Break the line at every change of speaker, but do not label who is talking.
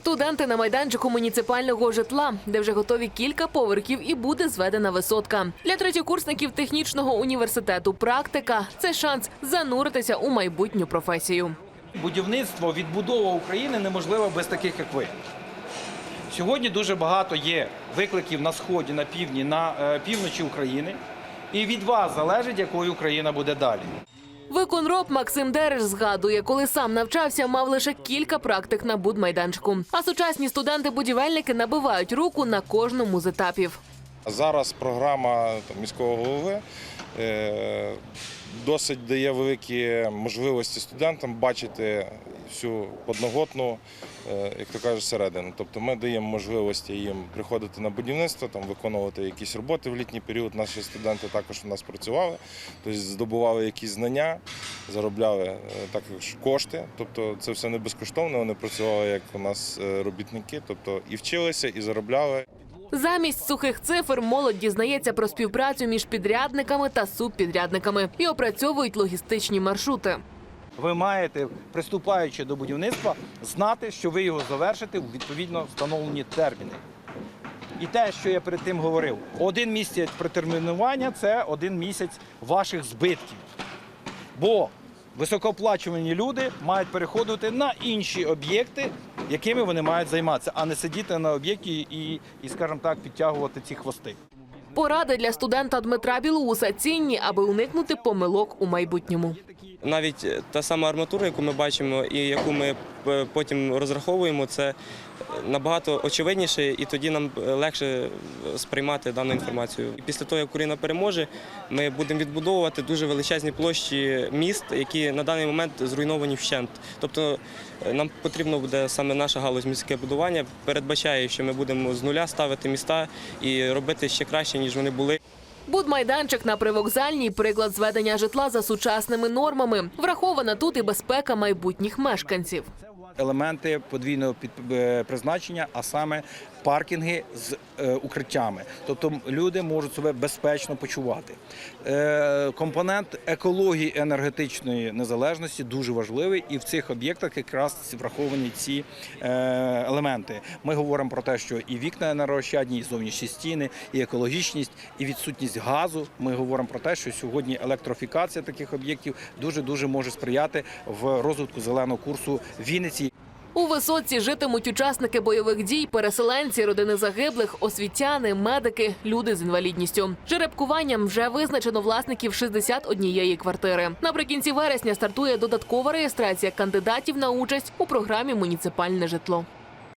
Студенти на майданчику муніципального житла, де вже готові кілька поверхів і буде зведена висотка. Для третьокурсників технічного університету практика це шанс зануритися у майбутню професію.
Будівництво, відбудова України неможлива без таких, як ви. Сьогодні дуже багато є викликів на сході, на півдні, на е, півночі України. І від вас залежить, якою Україна буде далі.
Виконроб Максим Дереш згадує, коли сам навчався, мав лише кілька практик на будмайданчику. А сучасні студенти-будівельники набивають руку на кожному з етапів.
Зараз програма міського голови е, досить дає великі можливості студентам бачити всю подноготну, як то кажуть, середину. Тобто ми даємо можливості їм приходити на будівництво, там, виконувати якісь роботи в літній період. Наші студенти також у нас працювали, тобто здобували якісь знання, заробляли е, також кошти. Тобто це все не безкоштовно, вони працювали як у нас е, робітники, тобто і вчилися, і заробляли.
Замість сухих цифр молодь дізнається про співпрацю між підрядниками та субпідрядниками і опрацьовують логістичні маршрути.
Ви маєте, приступаючи до будівництва, знати, що ви його завершите у відповідно встановлені терміни. І те, що я перед тим говорив, один місяць протермінування це один місяць ваших збитків. Бо високооплачувані люди мають переходити на інші об'єкти, якими вони мають займатися, а не сидіти на об'єкті і, і скажімо так, підтягувати ці хвости.
Поради для студента Дмитра Білоуса цінні, аби уникнути помилок у майбутньому.
Навіть е, та сама арматура, яку ми бачимо і яку ми е, потім розраховуємо, це набагато очевидніше, і тоді нам е, легше сприймати дану інформацію. І після того, як Україна переможе, ми будемо відбудовувати дуже величезні площі міст, які на даний момент зруйновані вщент. Тобто нам потрібно буде саме наша галузь міське будування, передбачає, що ми будемо з нуля ставити міста і робити ще краще, ніж вони були.
Будмайданчик на привокзальній приклад зведення житла за сучасними нормами. Врахована тут і безпека майбутніх мешканців.
елементи подвійного е, призначення, а саме паркінги з укриттями. Тобто люди можуть себе безпечно почувати. Е, компонент екології енергетичної незалежності дуже важливий, і в цих об'єктах якраз враховані ці е, елементи. Ми говоримо про те, що і вікна енергоощадні, і зовнішні стіни, і екологічність, і відсутність газу. Ми говоримо про те, що сьогодні електрофікація таких об'єктів дуже дуже може сприяти в розвитку зеленого курсу Вінниці.
У висотці житимуть учасники бойових дій, переселенці, родини загиблих, освітяни, медики, люди з інвалідністю. Жеребкуванням вже визначено власників 61 квартири. Наприкінці вересня стартує додаткова реєстрація кандидатів на участь у програмі Муніципальне житло.